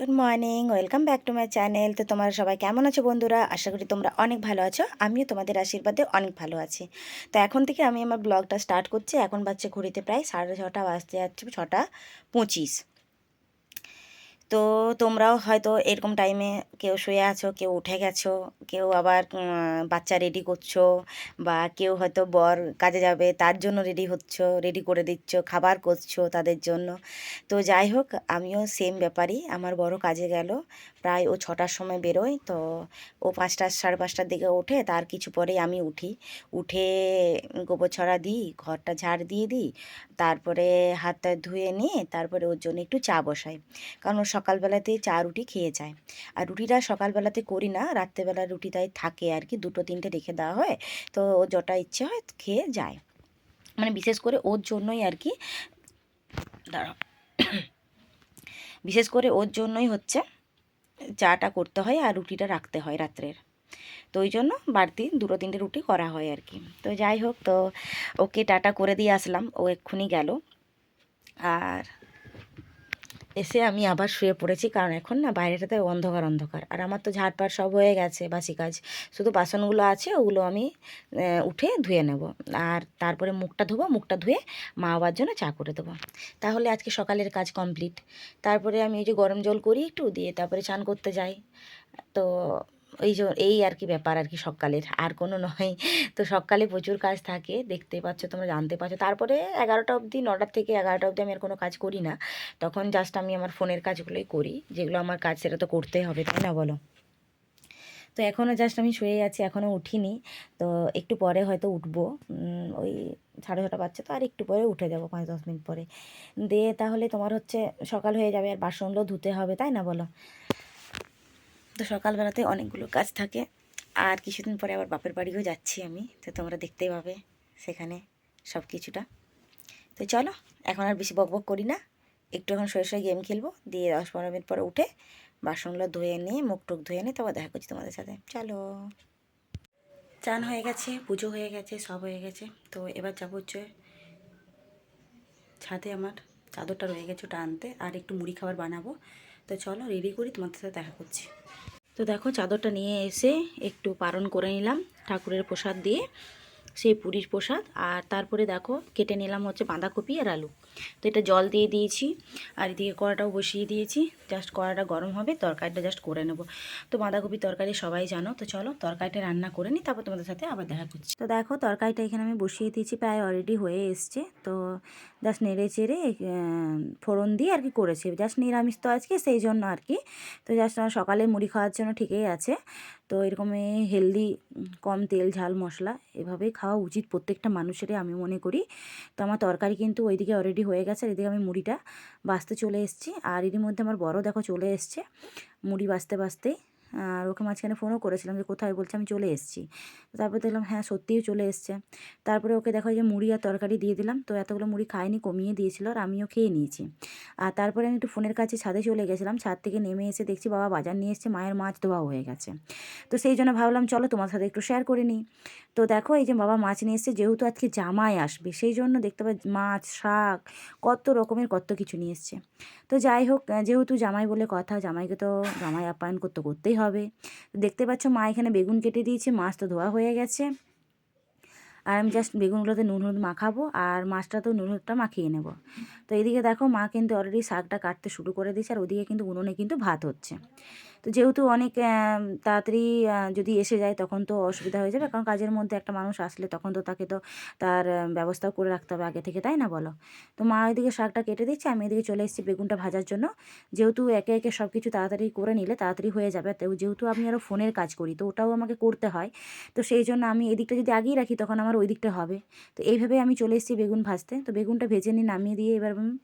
Good morning welcome back to my channel তো তোমরা সবাই কেমন আছো বন্ধুরা? আশা করি তোমরা অনেক ভালো আছো। আমিও তোমাদের আশীর্বাদে অনেক ভালো আছি। তো এখন থেকে আমি আমার ব্লগটা স্টার্ট করছি। এখন বাচ্চা ঘড়িতে প্রায় সাড়ে ছটা বাজতে যাচ্ছে, ছটা পঁচিশ। তো তোমরাও হয়তো এরকম টাইমে কেউ শুয়ে আছো, কেউ উঠে গেছো, কেউ আবার বাচ্চা রেডি করছ বা কেউ হয়তো বর কাজে যাবে, তার জন্য রেডি হচ্ছ রেডি করে দিচ্ছ, খাবার করছ তাদের জন্য। তো যাই হোক, আমিও সেম ব্যাপারই, আমার বড় কাজে গেল। প্রায় ও ছটার সময় বেরোয় তো ও পাঁচটা, সাড়ে পাঁচটার দিকে ওঠে। তার কিছু পরেই আমি উঠি। উঠে গোবর ছড়া দিই, ঘরটা ঝাড় দিয়ে দিই। তারপরে হাতটা ধুয়ে নিয়ে তারপরে ওর জন্য একটু চা বসাই। কারণ ও সকালবেলাতে চা রুটি খেয়ে যায়। আর রুটিটা সকালবেলাতে করি না, রাত্রেবেলা রুটিটাই থাকে আর কি। দুটো, তিনটে রেখে দেওয়া হয়। তো ও যটা ইচ্ছে হয় খেয়ে যায়। মানে বিশেষ করে ওর জন্যই আর কি, দাঁড়াও। বিশেষ করে ওর জন্যই হচ্ছে চাটা করতে হয় আর রুটিটা রাখতে হয় রাত্রের। তো ওই জন্য বাড়তি দুটো তিনটে রুটি করা হয় আর কি। তো যাই হোক, তো ওকে টাটা করে দিয়ে আসলাম। ও এক্ষুনি গেল। আর এসে আমি আবার শুয়ে পড়েছি। কারণ এখন না বাইরেটাতে অন্ধকার অন্ধকার। আর আমার তো ঝাড়পাট সব হয়ে গেছে বাসি কাজ। শুধু বাসনগুলো আছে, ওগুলো আমি উঠে ধুয়ে নেব। আর তারপরে মুখটা ধোবো, মুখটা ধুয়ে মা বাবার জন্য চা করে দেবো। তাহলে আজকে সকালের কাজ কমপ্লিট। তারপরে আমি ওই যে গরম জল করি একটু, দিয়ে তারপরে চান করতে যাই। তো এই যে, এই আর কি ব্যাপার আর কি সকালের। আর কোনো নয়। তো সকালে প্রচুর কাজ থাকে, দেখতে পাচ্ছ তোমরা, জানতে পারছ তারপরে এগারোটা অবধি নটার থেকে এগারোটা অবধি আমি আর কোনো কাজ করি না। তখন জাস্ট আমি আমার ফোনের কাজগুলোই করি, যেগুলো আমার কাজ সেটা তো করতেই হবে, তাই না বলো? তো এখনও জাস্ট আমি শুয়ে আছি এখনও উঠিনি। তো একটু পরে হয়তো উঠবো। ওই সাড়ে ছটা বাচ্চা তো, আর একটু পরে উঠে যাব পাঁচ দশ মিনিট পরে। দিয়ে তাহলে তোমার হচ্ছে সকাল হয়ে যাবে, আর বাসনগুলো ধুতে হবে, তাই না বলো? তো সকালবেলাতে অনেকগুলো কাজ থাকে। আর কিছুদিন পরে আবার বাপের বাড়িও যাচ্ছি আমি। তো তোমরা দেখতেই পাবে সেখানে সব কিছুটা তো চলো, এখন আর বেশি বকবক করি না। একটু এখন শুয়ে শুয়ে গেম খেলব। দিয়ে দশ পনেরো মিনিট পরে উঠে বাসনগুলো ধুয়ে নিয়ে, মুখ টুক ধুয়ে নিয়ে তারপর দেখা করছি তোমাদের সাথে। চলো। চান হয়ে গেছে, পুজো হয়ে গেছে, সব হয়ে গেছে। তো এবার যাব হচ্ছে ছাদে আমার। চাদরটা রয়ে গেছে ওটা আনতে। আর একটু মুড়ি খাবার বানাবো। তো চলো রেডি করি, তোমাদের সাথে দেখা করছি। তো দেখো, চাদরটা নিয়ে এসে একটু পারণ করে নিলাম ঠাকুরের প্রসাদ দিয়ে। সেই পুরীর প্রসাদ। আর তারপরে দেখো, কেটে নিলাম হচ্ছে বাঁধাকপি আর আলু। তো এটা জল দিয়ে দিয়েছি, আর এদিকে কড়াটাও বসিয়ে দিয়েছি। জাস্ট কড়াটা গরম হবে, তরকারিটা জাস্ট করে নেব। তো বাঁধাকপি তরকারি সবাই জানো, তো চলো তরকারিটা রান্না করে নিই, তারপর তোমাদের সাথে আবার দেখা করছি। তো দেখো, তরকারিটা এখানে আমি বসিয়ে দিয়েছি, প্রায় অলরেডি হয়ে এসছে। তো জাস্ট নেড়ে চেড়ে ফোড়ন দিয়ে আর কি করেছি। জাস্ট নিরামিষ তো আজকে, সেই জন্য আর কি। তো জাস্ট আমার সকালে মুড়ি খাওয়ার জন্য ঠিকই আছে। তো এরকমই হেলদি কম তেল, ঝাল, মশলা এভাবে খাওয়া উচিত প্রত্যেকটা মানুষেরই আমি মনে করি। তো আমার তরকারি কিন্তু ওইদিকে অলরেডি হয়ে গেছে, আর এদিকে আমি মুড়িটা বাঁচতে চলে এসেছি। আর এরই মধ্যে আমার বড় দেখো চলে এসছে, মুড়ি বাঁচতে বাছতেই আর ওকে মাঝখানে ফোনও করেছিলাম যে কোথায় বলছে, আমি চলে এসেছি। তারপরে দেখলাম হ্যাঁ সত্যিই চলে এসছে। তারপরে ওকে দেখো যে মুড়ি আর তরকারি দিয়ে দিলাম। তো এতগুলো মুড়ি খায়নি কমিয়ে দিয়েছিল আর আমিও খেয়ে নিয়েছি। আর তারপরে আমি একটু ফোনের কাছে ছাদে চলে গেছিলাম। ছাদ থেকে নেমে এসে দেখছি বাবা বাজার নিয়ে এসছে, মায়ের মাছ ধোয়া হয়ে গেছে। তো সেই জন্য ভাবলাম, চলো তোমার সাথে একটু শেয়ার করে নিই। তো দেখো, এই যে বাবা মাছ নিয়ে এসছে, যেহেতু আজকে জামাই আসবে, সেই জন্য দেখতে পাই মাছ, শাক, কত রকমের কত কিছু নিয়ে এসছে। তো যাই হোক, যেহেতু জামাই বলে কথা, জামাইকে তো জামাই আপ্যায়ন করতে করতেই হবে। দেখতে পাচ্ছ মা এখানে বেগুন কেটে দিয়েছে, মাছ তো ধোয়া হয়ে গেছে। আর আমি জাস্ট বেগুনগুলোতে নুন হলুদ মাখাবো আর মাছটা তো নুন হলুদটা মাখিয়ে নেব। তো এদিকে দেখো মা কিন্তু অলরেডি শাকটা কাটতে শুরু করে দিয়েছে আর ওদিকে কিন্তু উনুনে কিন্তু ভাত হচ্ছে। তো যেহেতু অনেক তাড়াতাড়ি যদি এসে যায় তখন তো অসুবিধা হয়ে যাবে। কারণ কাজের মধ্যে একটা মানুষ আসলে তখন তো তাকে তো তার ব্যবস্থাও করে রাখতে হবে আগে থেকে, তাই না বলো? তো মা ওইদিকে শাকটা কেটে দিচ্ছে, আমি এদিকে চলে এসেছি বেগুনটা ভাজার জন্য। যেহেতু একে একে সব কিছু তাড়াতাড়ি করে নিলে তাড়াতাড়ি হয়ে যাবে। তো যেহেতু আমি আরও ফোনের কাজ করি, তো ওটাও আমাকে করতে হয়। তো সেই জন্য আমি এদিকটা যদি আগেই রাখি তখন আমার ওই দিকটা হবে। তো এইভাবে আমি চলে এসেছি বেগুন ভাজতে। তো বেগুনটা ভেজে নিয়ে নামিয়ে দিয়ে এবার আমি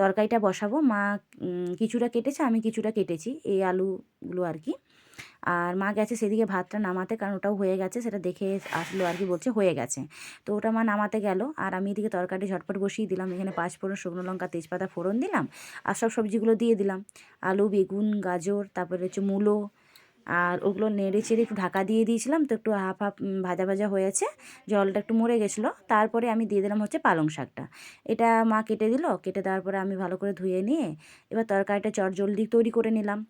তরকারিটা বসাবো। মা কিছুটা কেটেছে, আমি কিছুটা কেটেছি এই আলুগুলো আর কি। আর মা গেছে সেদিকে ভাতটা নামাতে, কারণ ওটাও হয়ে গেছে, সেটা দেখে আসলো আর কি, বলছে হয়ে গেছে। তো ওটা মা নামাতে গেল, আর আমি এদিকে তরকারি ঝটপট বসিয়ে দিলাম। এখানে পাঁচ ফোড়ন, শুকনো লঙ্কা, তেজপাতা, ফোড়ন দিলাম, আর সব সবজিগুলো দিয়ে দিলাম। আলু, বেগুন, গাজর, তারপরে হচ্ছে মূলো আর ওগুলো নেড়ে চেড়ে একটু ঢাকা দিয়ে দিয়েছিলাম, তো একটু হাফ হাফ ভাজা ভাজা হয়েছে। জলটা একটু মরে গেছিল, তারপরে আমি দিয়ে দিলাম হচ্ছে পালং শাকটা। এটা মা কেটে দিল, কেটে দেওয়ার পরে আমি ভালো করে ধুয়ে নিয়ে এবার তরকারিটা চট জলদি তৈরি করে নিলাম।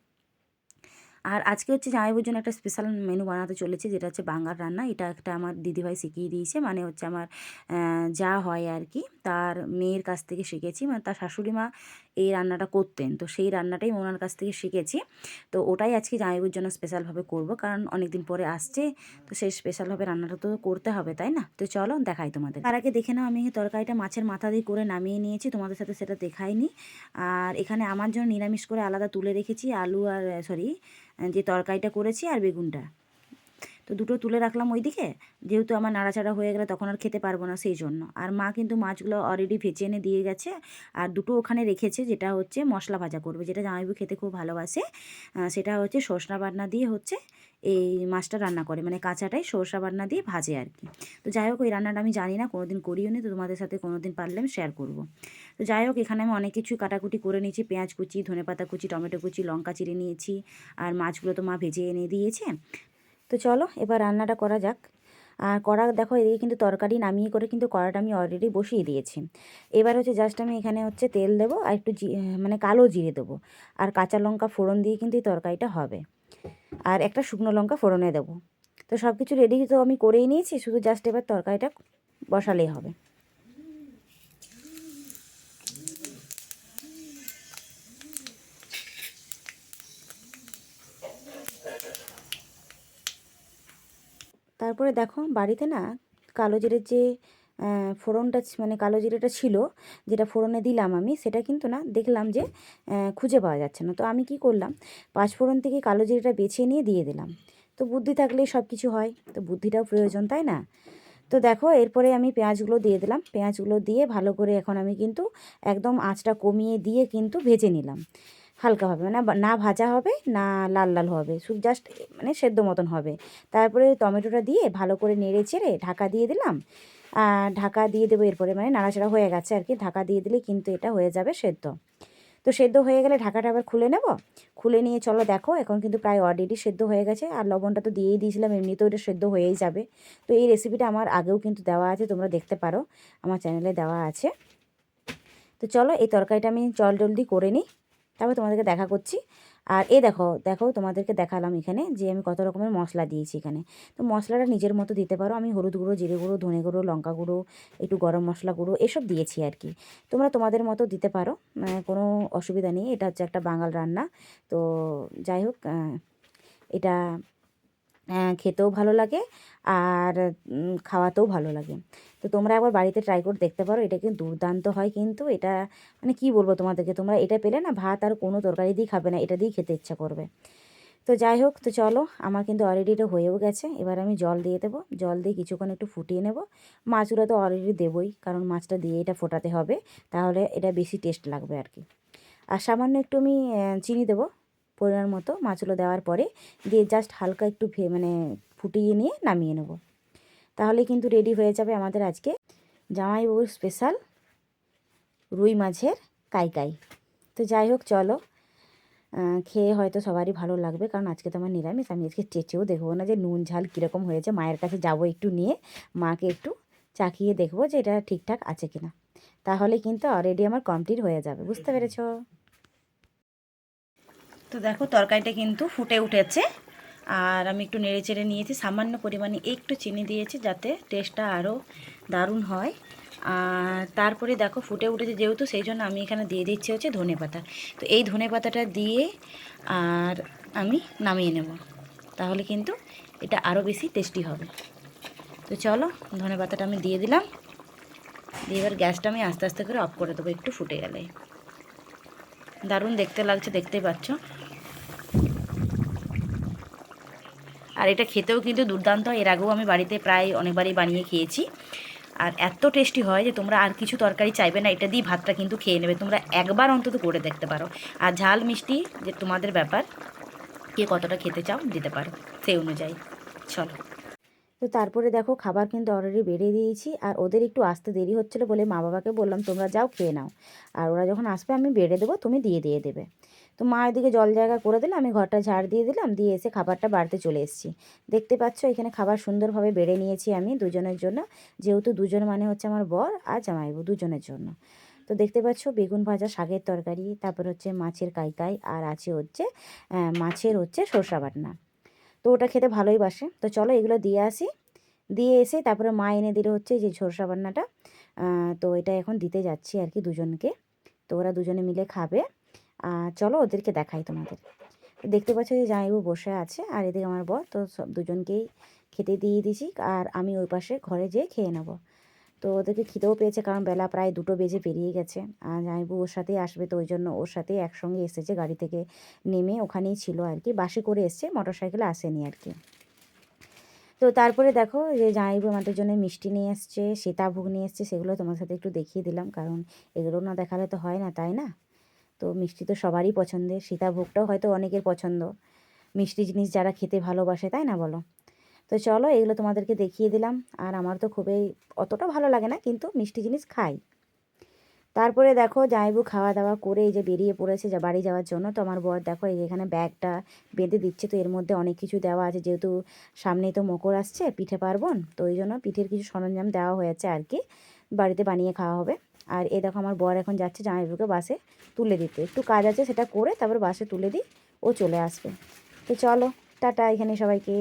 আর আজকে হচ্ছে জামাইবুর জন্য একটা স্পেশাল মেনু বানাতে চলেছে, যেটা হচ্ছে বাঙাল রান্না। এটা একটা আমার দিদিভাই শিখিয়ে দিয়েছে মানে হচ্ছে আমার যা হয় আর কি, তার মেয়ের কাছ থেকে শিখেছি মানে তার শাশুড়ি মা এই রান্নাটা করতেন। তো সেই রান্নাটাই ওনার কাছ থেকে শিখেছি। তো ওটাই আজকে জামাইবুর জন্য স্পেশালভাবে করব। কারণ অনেক দিন পরে আসছে, তো সেই স্পেশালভাবে রান্নাটা তো করতে হবে, তাই না? তো চলো দেখাই তোমাদের। তার আগে দেখে নাও, আমি তরকারিটা মাছের মাথা দিয়ে করে নামিয়ে নিয়েছি। তোমাদের সাথে সেটা দেখাইনি। আর এখানে আমার জন্য নিরামিষ করে আলাদা তুলে রেখেছি আলু আর, সরি, যে তরকারিটা করেছি আর বেগুনটা। তো দুটো তুলে রাখলাম ওইদিকে। যেহেতু আমার নাড়াচাড়া হয়ে গেলে তখন আর খেতে পারব না সেই জন্য। আর মা কিন্তু মাছগুলো অলরেডি ভেজে এনে দিয়ে গেছে। আর দুটো ওখানে রেখেছে যেটা হচ্ছে মশলা ভাজা করবে, যেটা জামাইবু খেতে খুব ভালোবাসে। সেটা হচ্ছে সর্ষা বাটনা দিয়ে হচ্ছে এই মাছটা রান্না করে। মানে কাঁচাটাই সর্ষা বান্না দিয়ে ভাজে আর কি। তো যাই হোক, ওই রান্নাটা আমি জানি না, কোনোদিন করিও নি, তো তোমাদের সাথে কোনোদিন পারলে আমি শেয়ার করব। তো যাই হোক, এখানে আমি অনেক কিছুই কাটাকুটি করে নিয়েছি। পেঁয়াজ কুচি, ধনেপাতা কুচি, টমেটো কুচি, লঙ্কা চিড়ে নিয়েছি। আর মাছগুলো তো মা ভেজে এনে দিয়েছে। তো চলো, এবার রান্নাটা করা যাক। আর কড়া, দেখো, এদিকে কিন্তু তরকারি নামিয়ে করে কিন্তু কড়াটা আমি অলরেডি বসিয়ে দিয়েছি। এবার হচ্ছে জাস্ট আমি এখানে হচ্ছে তেল দেবো আর একটু মানে কালো জিরে দেবো। আর কাঁচা লঙ্কা ফোড়ন দিয়ে কিন্তু এই তরকারিটা হবে। আর একটা শুকনো লঙ্কা ফোড়নে দেবো। তো সব কিছু রেডি তো আমি করেই নিয়েছি, শুধু জাস্ট এবার তরকারিটা বসালেই হবে। তারপরে দেখো বাড়িতে না কালো জিরের যে ফোড়নটা মানে কালো জিরেটা ছিল, যেটা ফোড়নে দিলাম আমি, সেটা কিন্তু না দেখলাম যে খুঁজে পাওয়া যাচ্ছে না। তো আমি কি করলাম, পাঁচ ফোড়ন থেকে কালো জিরেটা বেছে নিয়ে দিয়ে দিলাম। তো বুদ্ধি থাকলেই সব কিছু হয়, তো বুদ্ধিটাও প্রয়োজন, তাই না? তো দেখো এরপরে আমি পেঁয়াজগুলো দিয়ে দিলাম। পেঁয়াজগুলো দিয়ে ভালো করে এখন আমি কিন্তু একদম আঁচটা কমিয়ে দিয়ে কিন্তু ভেজে নিলাম। হালকাভাবে মানে বা- না ভাজা হবে, না লাল লাল হবে শুধু জাস্ট মানে সেদ্ধ মতন হবে। তারপরে টমেটোটা দিয়ে ভালো করে নেড়ে চেড়ে ঢাকা দিয়ে দিলাম। আর ঢাকা দিয়ে দেবো এরপরে মানে নাড়াচাড়া হয়ে গেছে আর কি, ঢাকা দিয়ে দিলে কিন্তু এটা হয়ে যাবে সেদ্ধ। তো সেদ্ধ হয়ে গেলে ঢাকাটা আবার খুলে নেব। খুলে নিয়ে চলো দেখো, এখন কিন্তু প্রায় অলরেডি সেদ্ধ হয়ে গেছে, আর লবণটা তো দিয়েই দিয়েছিলাম, এমনিতেও এটা সেদ্ধ হয়েই যাবে। তো এই রেসিপিটা আমার আগেও কিন্তু দেওয়া আছে, তোমরা দেখতে পারো, আমার চ্যানেলে দেওয়া আছে। তো চলো এই তরকারিটা আমি জল জলদি করে নিই। তারপর তোমাদেরকে দেখা করছি। আর এ দেখো দেখো তোমাদেরকে দেখালাম এখানে যে আমি কত রকমের মশলা দিয়েছি এখানে। তো মশলাটা নিজের মতো দিতে পারো। আমি হলুদ গুঁড়ো, জিরে গুঁড়ো, ধনে গুঁড়ো, লঙ্কা গুঁড়ো, একটু গরম মশলা গুঁড়ো এসব দিয়েছি আর কি। তোমরা তোমাদের মতো দিতে পারো কোনো অসুবিধা নেই। এটা হচ্ছে একটা বাঙাল রান্না। তো যাই হোক এটা খেতেও ভালো লাগে আর খাওয়াতেও ভালো লাগে। তো তোমরা একবার বাড়িতে ট্রাই করে দেখতে পারো, এটা কিন্তু দুর্দান্ত হয় কিন্তু এটা মানে কি বলব তোমাদেরকে, তোমরা এটা পেলে না ভাত আর কোনো তরকারি দিয়ে খাবে না, এটা দিয়েই খেতে ইচ্ছা করবে। তো যাই হোক, তো চলো, আমার কিন্তু অলরেডি এটা হয়েও গেছে, এবার আমি জল দিয়ে দেবো, জল দিয়ে কিছুক্ষণ একটু ফুটিয়ে নেব। মাছগুলো তো অলরেডি দেবই, কারণ মাছটা দিয়ে এটা ফোটাতে হবে, তাহলে এটা বেশি টেস্ট লাগবে আর কি। আর সামান্য একটু আমি চিনি দেবো পরিমাণ মতো মাছগুলো দেওয়ার পরে দিয়ে জাস্ট হালকা একটু মানে ফুটিয়ে নিয়ে নামিয়ে নেব। তাহলে কিন্তু রেডি হয়ে যাবে আমাদের আজকে জামাইবাবুর স্পেশাল রুই মাছের কাইকাই। তো যাই হোক, চলো খেয়ে হয়তো সবারই ভালো লাগবে, কারণ আজকে তো আমার নিরামিষ, আমি আজকে চেচেও দেখব না যে নুন, ঝাল কীরকম হয়েছে। মায়ের কাছে যাব একটু নিয়ে, মাকে একটু চাখিয়ে দেখব যে এটা ঠিকঠাক আছে কিনা। তাহলে কিন্তু অলরেডি আমার কমপ্লিট হয়ে যাবে, বুঝতে পেরেছ? তো দেখো, তরকারিটা কিন্তু ফুটে উঠেছে। আর আমি একটু নেড়ে চেড়ে নিয়েছি, সামান্য পরিমাণে একটু চিনি দিয়েছি যাতে টেস্টটা আরও দারুণ হয়। আর তারপরে দেখো, ফুটে উঠেছে যেহেতু, সেই জন্য আমি এখানে দিয়ে দিচ্ছি হচ্ছে ধনে পাতা। তো এই ধনে পাতাটা দিয়ে আর আমি নামিয়ে নেব। তাহলে কিন্তু এটা আরও বেশি টেস্টি হবে। তো চলো, ধনে পাতাটা আমি দিয়ে দিলাম। দিয়ে এবার গ্যাসটা আমি আস্তে আস্তে করে অফ করে দেবো, একটু ফুটে গেলে। দারুণ দেখতে লাগছে, দেখতেই পাচ্ছ। আর এটা খেতেও কিন্তু দুর্দান্ত। এর আগেও আমি বাড়িতে প্রায় অনেকবারই বানিয়ে খেয়েছি। আর এত টেস্টি হয় যে তোমরা আর কিছু তরকারি চাইবে না, এটা দিয়ে ভাতটা কিন্তু খেয়ে নেবে। তোমরা একবার অন্তত করে দেখতে পারো। আর ঝাল মিষ্টি যে তোমাদের ব্যাপার, কে কতটা খেতে চাও দিতে পারো, সেই অনুযায়ী। চলো। তো তারপরে দেখো খাবার কিন্তু অলরেডি বেড়ে দিয়েছি আর ওদের একটু আসতে দেরি হচ্ছিল বলে মা বাবাকে বললাম, তোমরা যাও খেয়ে নাও। আর ওরা যখন আসবে, আমি বেড়ে দেবো, তুমি দিয়ে দিয়ে দেবে। তো মা এদিকে জল জায়গা করে দিলে, আমি ঘরটা ঝাড় দিয়ে দিলাম, দিয়ে এসে খাবারটা বাড়তে চলে এসেছি। দেখতে পাচ্ছ, এখানে খাবার সুন্দরভাবে বেড়ে নিয়েছি আমি দুজনের জন্য। যেহেতু দুজন মানে হচ্ছে আমার বর আর জামাইবু দুজনের জন্য। তো দেখতে পাচ্ছ, বেগুন ভাজা, শাকের তরকারি, তারপর হচ্ছে মাছের কাইকাই, আর আছে হচ্ছে মাছের হচ্ছে সরষা বাটনা। তো ওটা খেতে ভালোই বাসে। তো চলো এগুলো দিয়ে আসি। দিয়ে এসে তারপরে মা এনে দিলে হচ্ছে যে ঝোরসা বান্নাটা। তো এটা এখন দিতে যাচ্ছি আর কি দুজনকে। তো ওরা দুজনে মিলে খাবে। আর চলো ওদেরকে দেখাই তোমাদের। দেখতে পাচ্ছ যে জামাইবু বসে আছে আর এদিকে আমার বর। তো সব দুজনকেই খেতে দিয়ে দিছি। আর আমি ওই পাশে ঘরে যেয়ে খেয়ে নেব। তো ওদেরকে খিদেও পেয়েছে কারণ বেলা প্রায় দুটো বেজে পেরিয়ে গেছে। আর জামাইবু ওর সাথেই আসবে তো ওই জন্য ওর সাথেই একসঙ্গে এসেছে গাড়ি থেকে নেমে ওখানেই ছিল আর কি। বাসে করে এসছে মোটর সাইকেলে আসেনি আর কি। তো তারপরে দেখো যে জামাইবু আমাদের জন্য মিষ্টি নিয়ে এসছে, সীতাভোগ নিয়ে এসছে, সেগুলো তোমার সাথে একটু দেখিয়ে দিলাম কারণ এগুলো না দেখালে তো হয় না, তাই না? তো মিষ্টি তো সবারই পছন্দের, সীতাভোগটাও হয়তো অনেকের পছন্দ। মিষ্টি জিনিস যারা খেতে ভালোবাসে, তাই না বলো? তো চলো এগুলো তোমাদেরকে দেখিয়ে দিলাম। আর আমার তো খুবই অতটা ভালো লাগে না, কিন্তু মিষ্টি জিনিস খাই। তারপরে দেখো জামাইবু খাওয়া দাওয়া করে এই যে বেরিয়ে পড়েছে যা বাড়ি যাওয়ার জন্য। তো আমার বর দেখো এই এখানে ব্যাগটা বেঁধে দিচ্ছে, তো এর মধ্যে অনেক কিছু দেওয়া আছে। যেহেতু সামনেই তো মকর আসছে, পিঠে পার্বণ, তো ওই জন্য পিঠের কিছু সরঞ্জাম দেওয়া হয়েছে আর কি। বাড়িতে বানিয়ে খাওয়া হবে। আর এ দেখো আমার বর এখন যাচ্ছে জামাইবুকে বাসে তুলে দিতে। একটু কাজ আছে সেটা করে তারপর বাসে তুলে দিই, ও চলে আসবে। তো চলো, টাটা এখানে সবাইকে।